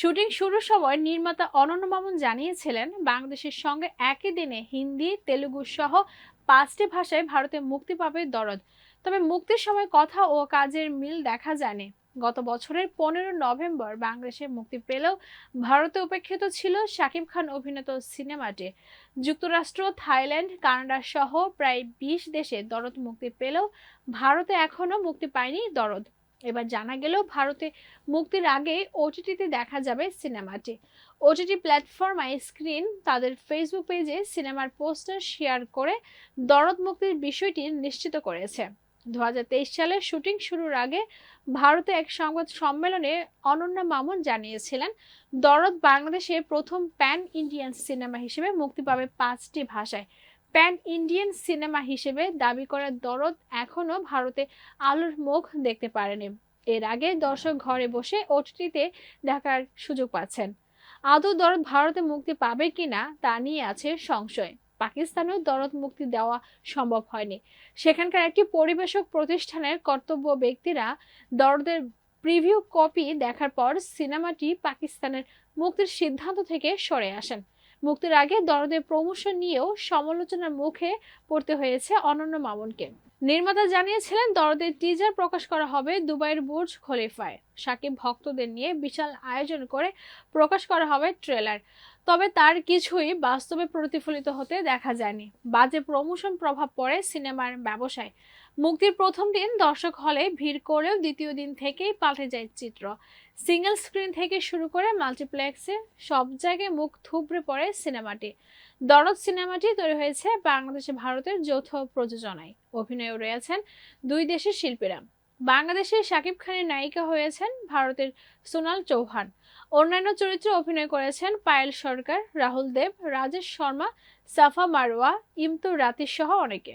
Shooting শুরুর সময় নির্মাতা অনন্য মামুন জানিয়েছিলেন, বাংলাদেশের সঙ্গে একই দিনে হিন্দি, তেলুগু সহ পাঁচটি ভাষায় ভারতে মুক্তি পাবে দরদ। তবে মুক্তির সময় কথা ও কাজের মিল দেখা যায়নি। গত বছরের পনেরো নভেম্বর বাংলাদেশে মুক্তি পেলেও ভারতে উপেক্ষিত ছিল শাকিব খান অভিনীত সিনেমাটি। যুক্তরাষ্ট্র, থাইল্যান্ড, কানাডা সহ প্রায় বিশ দেশে দরদ মুক্তি পেলেও ভারতে এখনও মুক্তি পায়নি দরদ। এবার জানা গেল ভারতে মুক্তির আগে ওটিটিতে দেখা যাবে সিনেমাটি। ওটিটি প্ল্যাটফর্ম আই স্ক্রিন তাদের ফেসবুক পেজে সিনেমার পোস্টার শেয়ার করে দরদ মুক্তির বিষয়টি নিশ্চিত করেছে। দু সালে শুটিং শুরুর আগে ভারতে এক সংবাদ সম্মেলনে অনন্যা মামুন জানিয়েছিলেন, দরদ বাংলাদেশে প্রথম প্যান ইন্ডিয়ান সিনেমা হিসেবে মুক্তি পাবে পাঁচটি ভাষায়। প্যান ইন্ডিয়ান সিনেমা হিসেবে দাবি করার দরদ এখনও ভারতে আলোর মুখ দেখতে পারেনি। এর আগে দর্শক ঘরে বসে ওটিটিতে দেখার সুযোগ পাচ্ছেন। আদৌ দরদ ভারতে মুক্তি পাবে কিনা তা নিয়ে আছে সংশয়। পাকিস্তানেও দরদ মুক্তি দেওয়া সম্ভব হয়নি। সেখানকার একটি পরিবেশক প্রতিষ্ঠানের কর্তব্য ব্যক্তিরা দরদের প্রিভিউ কপি দেখার পর সিনেমাটি পাকিস্তানের মুক্তির সিদ্ধান্ত থেকে সরে আসেন। মুক্তির আগে দরদের প্রমোশন নিয়েও সমালোচনার মুখে পড়তে হয়েছে অনন্য মামুনকে। নির্মাতা জানিয়েছিলেন, দরদের টিজার প্রকাশ করা হবে দুবাইয়ের বুর্জ খলিফায়। সাকিব ভক্তদের নিয়ে বিশাল আয়োজন করে প্রকাশ করা হবে ট্রেলার। তবে তার কিছুই বাস্তবে প্রতিফলিত হতে দেখা যায়নি। বাজে প্রমোশন প্রভাব পড়ে সিনেমার ব্যবসায়। মুক্তির প্রথম দিন দর্শক হলে ভিড় করেও দ্বিতীয় দিন থেকেই পাল্টে যায় চিত্র। সিঙ্গেল স্ক্রিন থেকে শুরু করে মাল্টিপ্লেক্সে সব জায়গায় মুখ থুবড়ে পড়ে সিনেমাটি। দরদ সিনেমাটি তৈরি হয়েছে বাংলাদেশে ভারতের যৌথ প্রযোজনায়। অভিনয়ে রয়েছেন দুই দেশের শিল্পীরা। বাংলাদেশের শাকিব খানের নায়িকা হয়েছেন ভারতের সোনাল চৌহান। অন্যান্য চরিত্রে অভিনয় করেছেন পায়েল সরকার, রাহুল দেব, রাজেশ শর্মা, সাফা মারোয়া ইমতু রাতিস সহ অনেকে।